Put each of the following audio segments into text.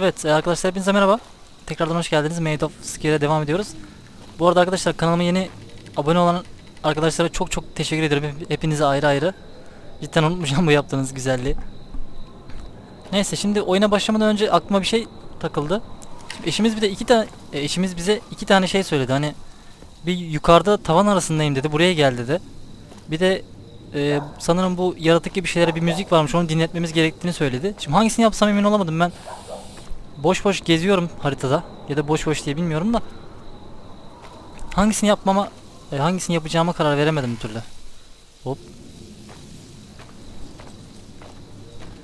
Evet e, arkadaşlar hepinize merhaba. Tekrardan hoş geldiniz. Made of Scare'e devam ediyoruz. Bu arada arkadaşlar kanalıma yeni abone olan arkadaşlara çok çok teşekkür ederim. Hep- Hepinize ayrı ayrı. Cidden unutmayacağım bu yaptığınız güzelliği. Neyse şimdi oyuna başlamadan önce aklıma bir şey takıldı. Şimdi eşimiz bir de iki tane eşimiz bize iki tane şey söyledi. Hani bir yukarıda tavan arasındayım dedi. Buraya gel dedi. Bir de e, sanırım bu yaratık gibi şeylere bir müzik varmış. Onu dinletmemiz gerektiğini söyledi. Şimdi hangisini yapsam emin olamadım ben. Boş boş geziyorum haritada. Ya da boş boş diye bilmiyorum da. Hangisini yapmama, e, hangisini yapacağıma karar veremedim bir türlü. Hop.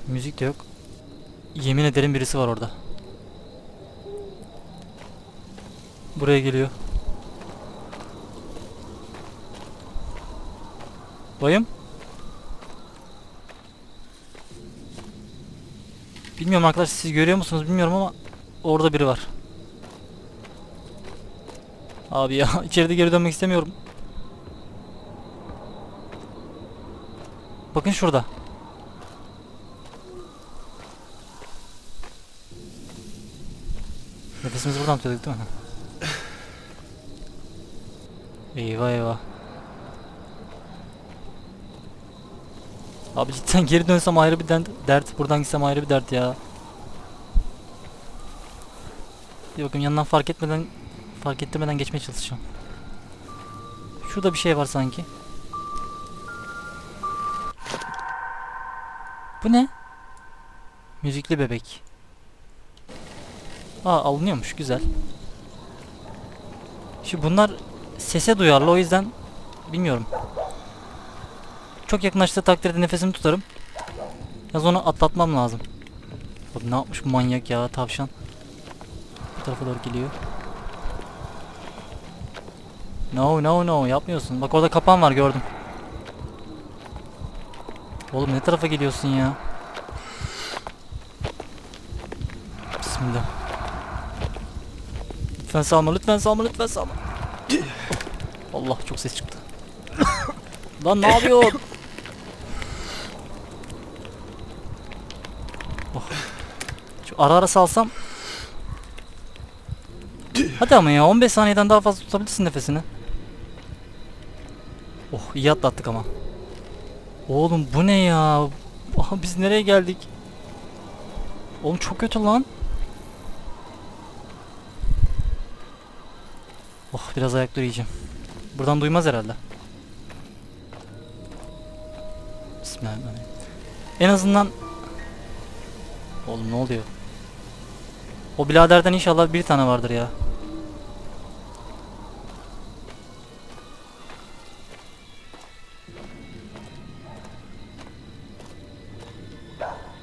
Müzik de yok. Yemin ederim birisi var orada. Buraya geliyor. Bayım. Bilmiyorum arkadaşlar siz görüyor musunuz bilmiyorum ama orada biri var. Abi ya içeride geri dönmek istemiyorum. Bakın şurada. Nefesimizi buradan tutuyorduk değil mi? eyvah eyvah. Abi cidden geri dönsem ayrı bir dert. Buradan gitsem ayrı bir dert ya. Bir bakayım yanından fark etmeden fark ettirmeden geçmeye çalışacağım. Şurada bir şey var sanki. Bu ne? Müzikli bebek. Aa alınıyormuş güzel. Şimdi bunlar sese duyarlı o yüzden bilmiyorum. Çok yakınlaştığı takdirde nefesimi tutarım. Yalnız onu atlatmam lazım. Abi ne yapmış bu manyak ya tavşan. Bu tarafa doğru geliyor. No no no yapmıyorsun. Bak orada kapan var gördüm. Oğlum ne tarafa geliyorsun ya? Bismillah. Lütfen salma lütfen salma lütfen salma. Allah çok ses çıktı. Lan ne yapıyorsun? Oh. Şu ara ara salsam. Hadi ama ya 15 saniyeden daha fazla tutabilirsin nefesini. Oh iyi atlattık ama. Oğlum bu ne ya? Aha, biz nereye geldik? Oğlum çok kötü lan. Oh biraz ayakta yiyeceğim. Buradan duymaz herhalde. Bismillahirrahmanirrahim. En azından Oğlum ne oluyor? O biraderden inşallah bir tane vardır ya.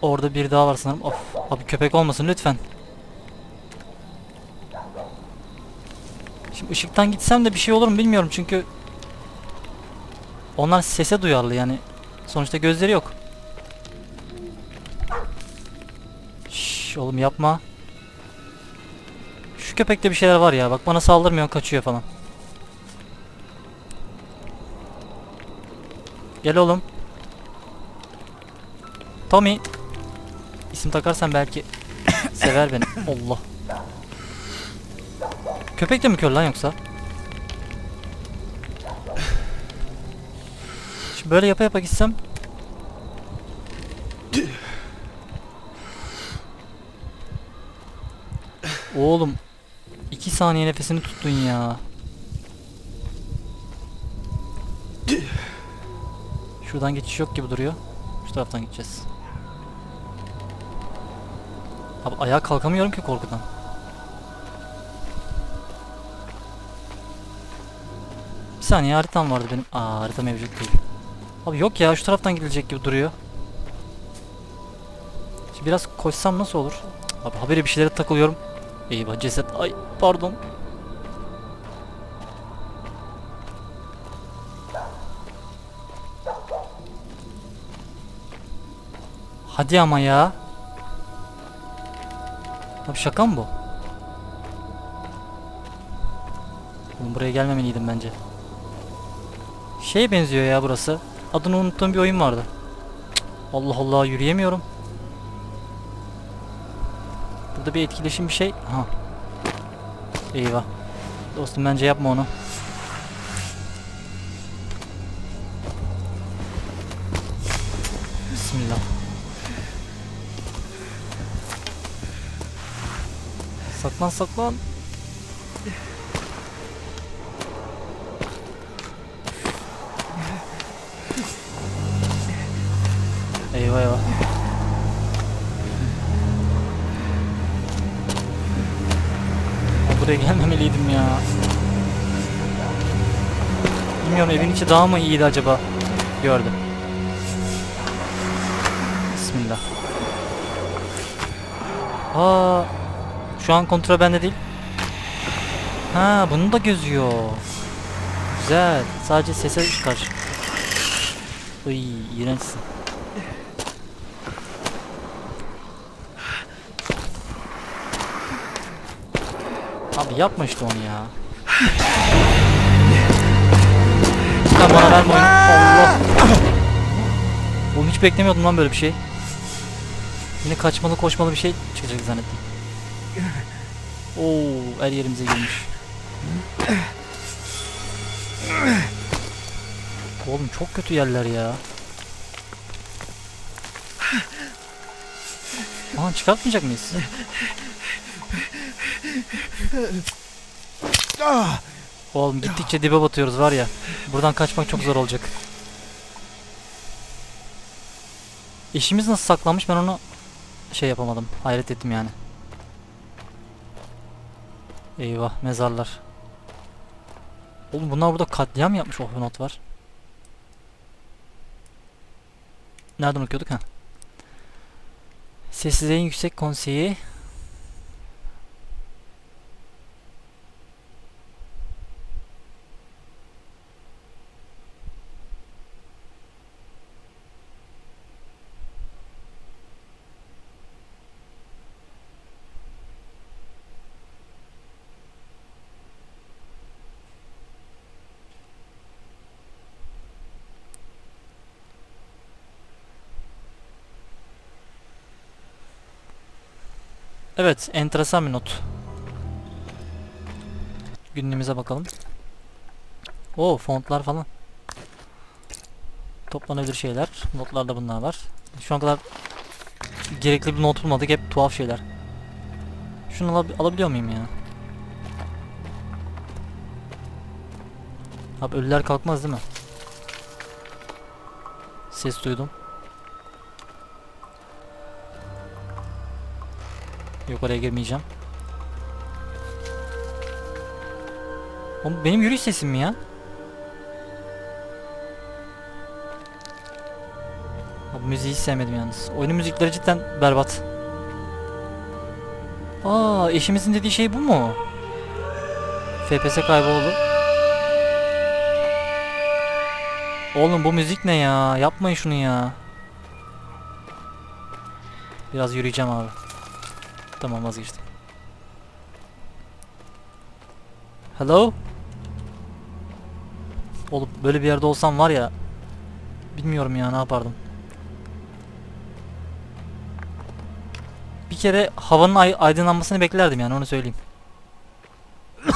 Orada bir daha var sanırım. Of, abi köpek olmasın lütfen. Şimdi ışıktan gitsem de bir şey olur mu bilmiyorum çünkü onlar sese duyarlı yani. Sonuçta gözleri yok. Şş, oğlum yapma. Şu köpekte bir şeyler var ya. Bak bana saldırmıyor, kaçıyor falan. Gel oğlum. Tommy. İsim takarsan belki sever beni. Allah. Köpek de mi kör lan yoksa? Şimdi böyle yapa yapa gitsem Oğlum 2 saniye nefesini tuttun ya. Şuradan geçiş yok gibi duruyor. Şu taraftan gideceğiz. Abi ayağa kalkamıyorum ki korkudan. Bir saniye haritam vardı benim. Aa harita mevcut değil. Abi yok ya şu taraftan gidilecek gibi duruyor. Şimdi biraz koşsam nasıl olur? Abi haberi bir şeylere takılıyorum. Eyvah ceset. Ay pardon. Hadi ama ya. Abi şaka mı bu? Oğlum buraya gelmemeliydim bence. Şeye benziyor ya burası. Adını unuttuğum bir oyun vardı. Allah Allah yürüyemiyorum. Burada bir etkileşim bir şey. Ha. Eyvah. Dostum bence yapma onu. Bismillah. Saklan saklan. Eyvah eyvah. Buraya gelmemeliydim ya. Bilmiyorum evin içi daha mı iyiydi acaba? Gördüm. Bismillah. Aa, şu an kontrol bende değil. Ha, bunu da gözüyor. Güzel. Sadece sese çıkar. Iy, iğrençsin. Abi yapma işte onu ya. Lütfen bana verme oyunu. Allah. Oğlum hiç beklemiyordum lan böyle bir şey. Yine kaçmalı koşmalı bir şey çıkacak zannettim. Oo, her yerimize girmiş. Oğlum çok kötü yerler ya. Aman çıkartmayacak mıyız? Oğlum gittikçe dibe batıyoruz var ya. Buradan kaçmak çok zor olacak. İşimiz nasıl saklanmış ben onu şey yapamadım. Hayret ettim yani. Eyvah mezarlar. Oğlum bunlar burada katliam yapmış oh not var. Nereden okuyorduk ha? Sessizliğin yüksek konseyi Evet, enteresan bir not. Günlüğümüze bakalım. Oo, fontlar falan. Toplanabilir şeyler. Notlarda bunlar var. Şu an kadar gerekli bir not bulmadık. Hep tuhaf şeyler. Şunu alab- alabiliyor muyum ya? Abi ölüler kalkmaz değil mi? Ses duydum. Yok oraya girmeyeceğim. Oğlum benim yürüyüş sesim mi ya? Abi müziği hiç sevmedim yalnız. Oyunun müzikleri cidden berbat. Aa eşimizin dediği şey bu mu? FPS kayboldu. Oğlum bu müzik ne ya? Yapmayın şunu ya. Biraz yürüyeceğim abi. Tamam vazgeçtim. Hello? Oğlum böyle bir yerde olsam var ya bilmiyorum ya ne yapardım. Bir kere havanın ay- aydınlanmasını beklerdim yani onu söyleyeyim.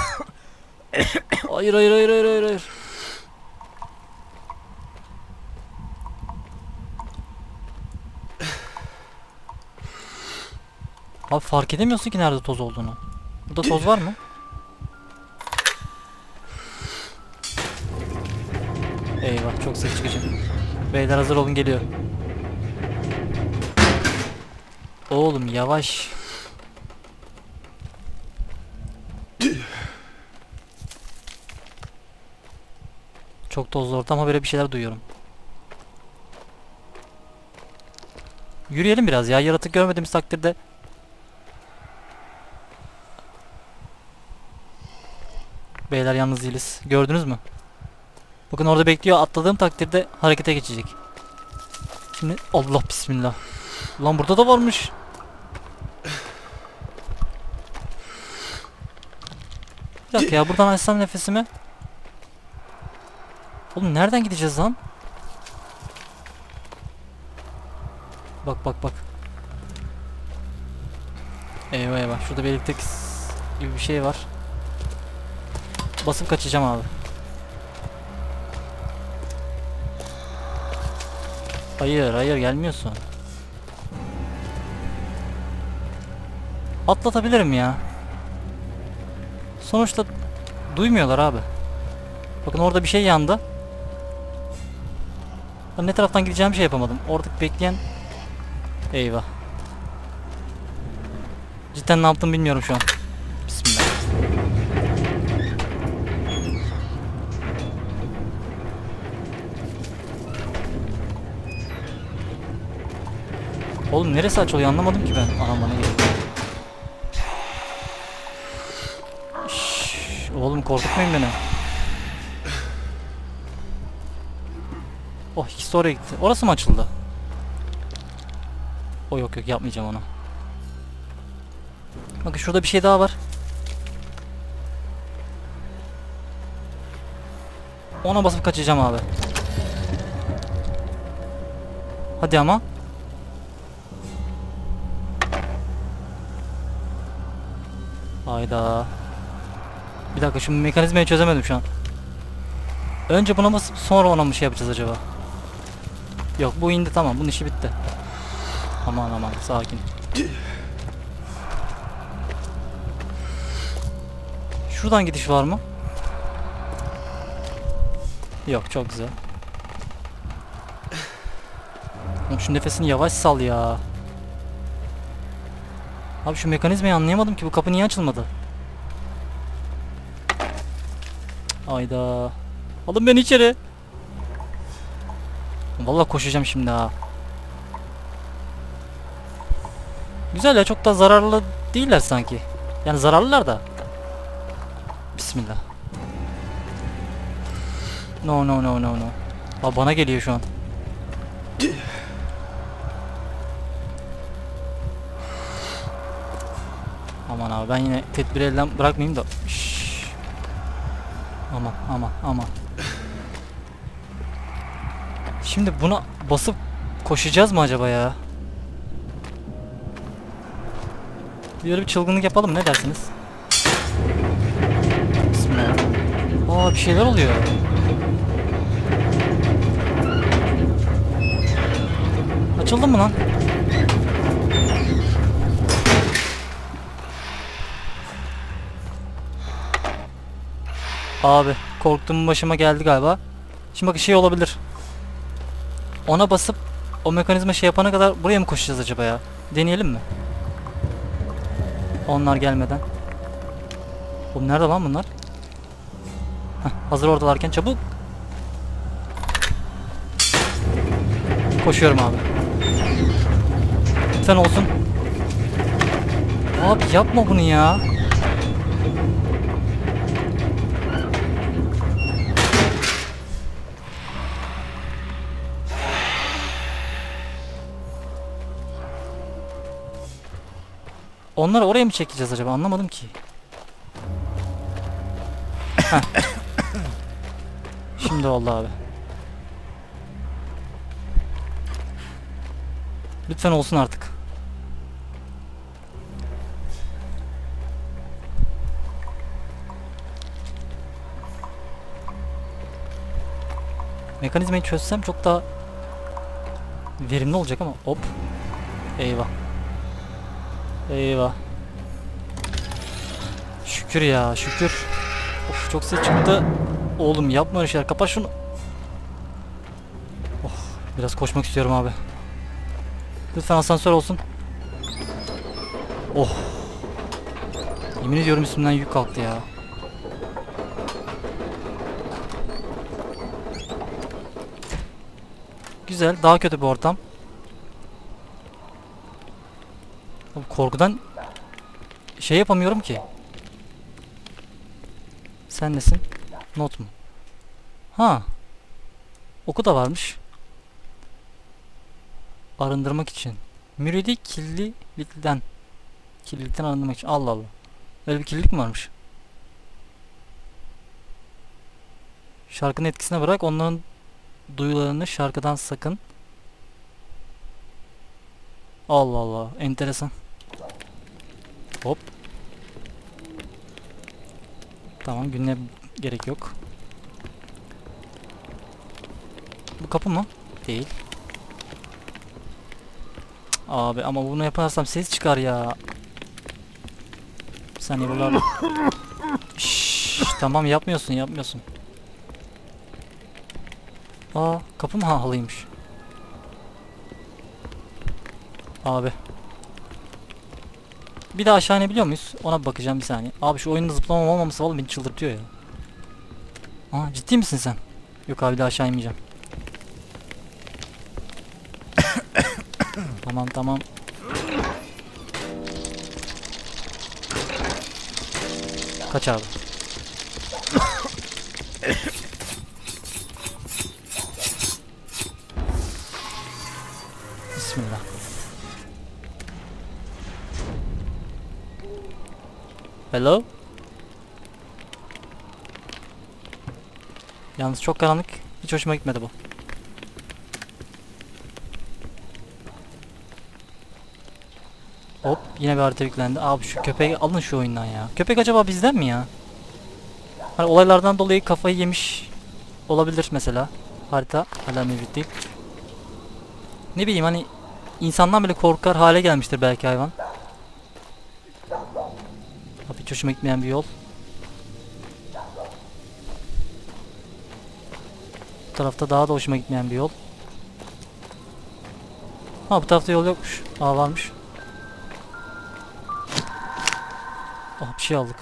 hayır hayır hayır hayır hayır Abi fark edemiyorsun ki nerede toz olduğunu. Burada toz var mı? Eyvah çok ses çıkacak. Beyler hazır olun geliyor. Oğlum yavaş. Çok tozlu ortam böyle bir şeyler duyuyorum. Yürüyelim biraz ya. Yaratık görmediğimiz takdirde Beyler yalnız değiliz. Gördünüz mü? Bakın orada bekliyor. Atladığım takdirde harekete geçecek. Şimdi Allah bismillah. Lan burada da varmış. Bir dakika ya buradan açsam nefesimi. Oğlum nereden gideceğiz lan? Bak bak bak. Eyvah Eyvah. Şurada bir elektrik gibi bir şey var. Basıp kaçacağım abi. Hayır hayır gelmiyorsun. Atlatabilirim ya. Sonuçta duymuyorlar abi. Bakın orada bir şey yandı. Ben ne taraftan gideceğimi şey yapamadım. Oradaki bekleyen... Eyvah. Cidden ne yaptım bilmiyorum şu an. Bismillah. Oğlum neresi açılıyor anlamadım ki ben. Anam bana. Şşş, Oğlum korkutmayın beni. Oh ikisi oraya gitti. Orası mı açıldı? O yok yok yapmayacağım onu. Bakın şurada bir şey daha var. Ona basıp kaçacağım abi. Hadi ama. Hayda. Bir dakika şu mekanizmayı çözemedim şu an. Önce buna basıp sonra ona mı şey yapacağız acaba? Yok bu indi tamam bunun işi bitti. Aman aman sakin. Şuradan gidiş var mı? Yok çok güzel. Şu nefesini yavaş sal ya. Abi şu mekanizmayı anlayamadım ki bu kapı niye açılmadı? Ayda. Alın beni içeri. Vallahi koşacağım şimdi ha. Güzel ya çok da zararlı değiller sanki. Yani zararlılar da. Bismillah. No no no no no. Aa, bana geliyor şu an. Aman abi ben yine tedbiri elden bırakmayayım da. Şşş. Aman aman aman. Şimdi buna basıp koşacağız mı acaba ya? Bir öyle bir çılgınlık yapalım ne dersiniz? Bismillah. Aa bir şeyler oluyor. Açıldı mı lan? Abi korktuğum başıma geldi galiba. Şimdi bak şey olabilir. Ona basıp o mekanizma şey yapana kadar buraya mı koşacağız acaba ya? Deneyelim mi? Onlar gelmeden. Oğlum nerede lan bunlar? Heh, hazır oradalarken çabuk. Koşuyorum abi. Lütfen olsun. Abi yapma bunu ya. Onları oraya mı çekeceğiz acaba? Anlamadım ki. Şimdi oldu abi. Lütfen olsun artık. Mekanizmayı çözsem çok daha verimli olacak ama hop. Eyvah. Eyvah. Şükür ya şükür. Of çok ses çıktı. Oğlum yapma öyle şeyler. Kapat şunu. Oh biraz koşmak istiyorum abi. Lütfen asansör olsun. Oh. Yemin ediyorum üstümden yük kalktı ya. Güzel. Daha kötü bir ortam. Korkudan şey yapamıyorum ki. Sen nesin? Not mu? Ha. Oku da varmış. Arındırmak için. Müridi kirlilikten. Kirlilikten arındırmak için. Allah Allah. Öyle bir kirlilik mi varmış? Şarkının etkisine bırak. Onların duyularını şarkıdan sakın. Allah Allah. Enteresan. Hop. Tamam günlüğe gerek yok. Bu kapı mı? Değil. Abi ama bunu yaparsam ses çıkar ya. Saniye buralar. Şşş, tamam yapmıyorsun yapmıyorsun. Aa kapı mı ha halıymış. Abi. Bir daha aşağı inebiliyor muyuz? Ona bakacağım bir saniye. Abi şu oyunda zıplamam olmaması vallahi beni çıldırtıyor ya. Aa ciddi misin sen? Yok abi bir daha aşağı inmeyeceğim. tamam tamam. Kaç abi. Hello? Yalnız çok karanlık. Hiç hoşuma gitmedi bu. Hop yine bir harita yüklendi. Abi şu köpeği alın şu oyundan ya. Köpek acaba bizden mi ya? Hani olaylardan dolayı kafayı yemiş olabilir mesela. Harita hala mevcut değil. Ne bileyim hani insandan bile korkar hale gelmiştir belki hayvan. Hiç hoşuma gitmeyen bir yol. Bu tarafta daha da hoşuma gitmeyen bir yol. Ha bu tarafta yol yokmuş. Aa varmış. Ah bir şey aldık.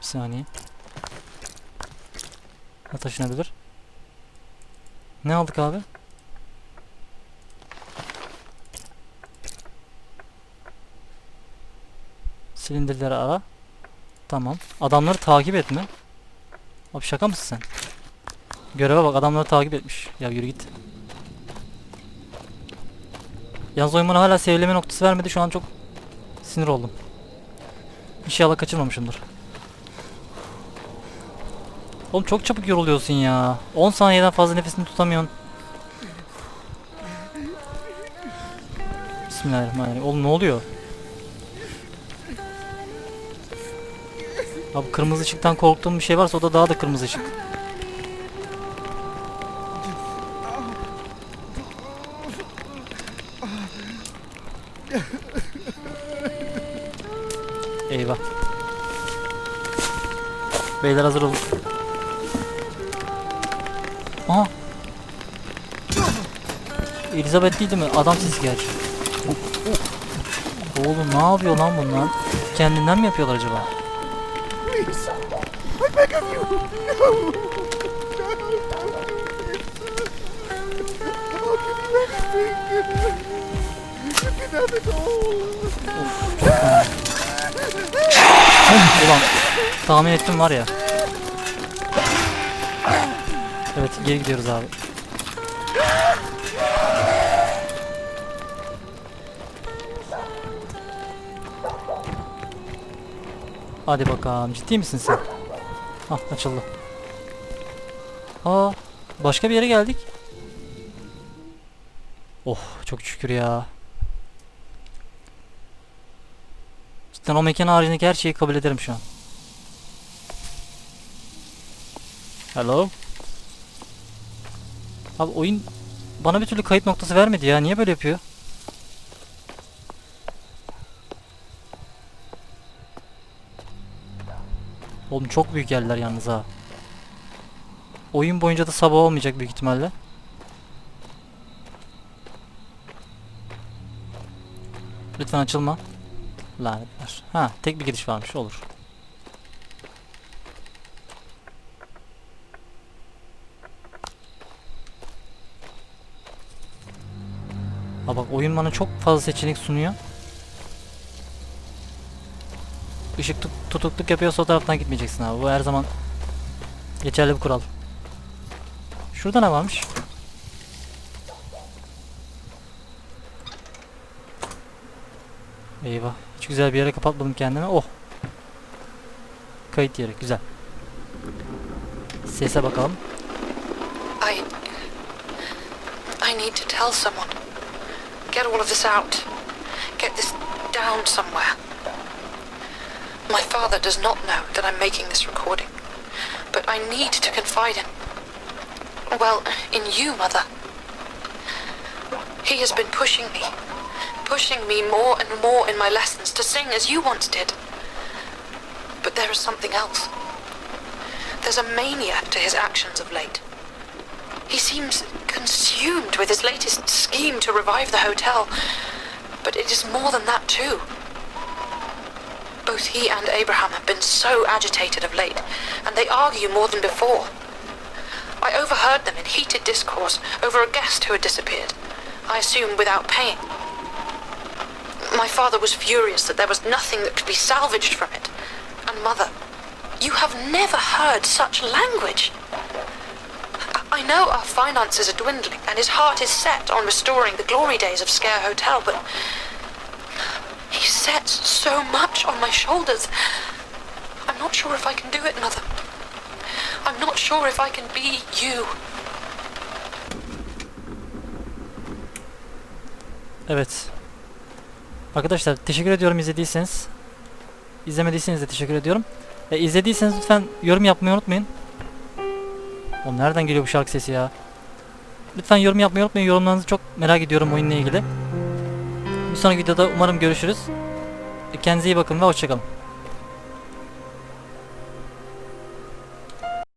Bir saniye. Ne taşınabilir? Ne aldık abi? Silindirleri ara. Tamam. Adamları takip etme. Abi şaka mısın sen? Göreve bak adamları takip etmiş. Ya yürü git. Yalnız oyun hala sevileme noktası vermedi. Şu an çok sinir oldum. İnşallah kaçırmamışımdır. Oğlum çok çabuk yoruluyorsun ya. 10 saniyeden fazla nefesini tutamıyorsun. Bismillahirrahmanirrahim. Oğlum ne oluyor? Abi kırmızı ışıktan korktuğum bir şey varsa o da daha da kırmızı ışık. Eyvah. Beyler hazır olun. Aha. Elizabeth değildi mi? Adam sesi gerçi. Oğlum ne yapıyor lan bunlar? Kendinden mi yapıyorlar acaba? Please, I beg of you, no, no, I'll give you everything. You can have it all. Ulan tahmin ettim var ya. Evet geri gidiyoruz abi. Hadi bakalım ciddi misin sen? Ah açıldı. Aa başka bir yere geldik. Oh çok şükür ya. Cidden o mekan haricindeki her şeyi kabul ederim şu an. Hello? Abi oyun bana bir türlü kayıt noktası vermedi ya. Niye böyle yapıyor? Oğlum çok büyük yerler yalnız ha. Oyun boyunca da sabah olmayacak büyük ihtimalle. Lütfen açılma. Lanetler. Ha, tek bir giriş varmış. Olur. Ha bak oyun bana çok fazla seçenek sunuyor. Işık tut tutukluk yapıyorsa o taraftan gitmeyeceksin abi. Bu her zaman geçerli bir kural. Şurada ne varmış? Eyvah. Hiç güzel bir yere kapatmadım kendimi. Oh. Kayıt yeri. Güzel. Sese bakalım. I. I need to tell someone. Get all of this out. Get this down somewhere. My father does not know that I'm making this recording, but I need to confide in. Well, in you, Mother. He has been pushing me, pushing me more and more in my lessons to sing as you once did. But there is something else. There's a mania to his actions of late. He seems consumed with his latest scheme to revive the hotel, but it is more than that too. Both he and Abraham have been so agitated of late, and they argue more than before. I overheard them in heated discourse over a guest who had disappeared, I assume without paying. My father was furious that there was nothing that could be salvaged from it. And mother, you have never heard such language. I- know our finances are dwindling, and his heart is set on restoring the glory days of Scare Hotel, but sets so much on my shoulders. I'm not sure if I can do it, Mother. I'm not sure if I can be you. Evet. Arkadaşlar teşekkür ediyorum izlediyseniz. İzlemediyseniz de teşekkür ediyorum. E, izlediyseniz lütfen yorum yapmayı unutmayın. Oğlum nereden geliyor bu şarkı sesi ya? Lütfen yorum yapmayı unutmayın. Yorumlarınızı çok merak ediyorum oyunla ilgili. Bir sonraki videoda umarım görüşürüz. Kendinize iyi bakın ve hoşçakalın.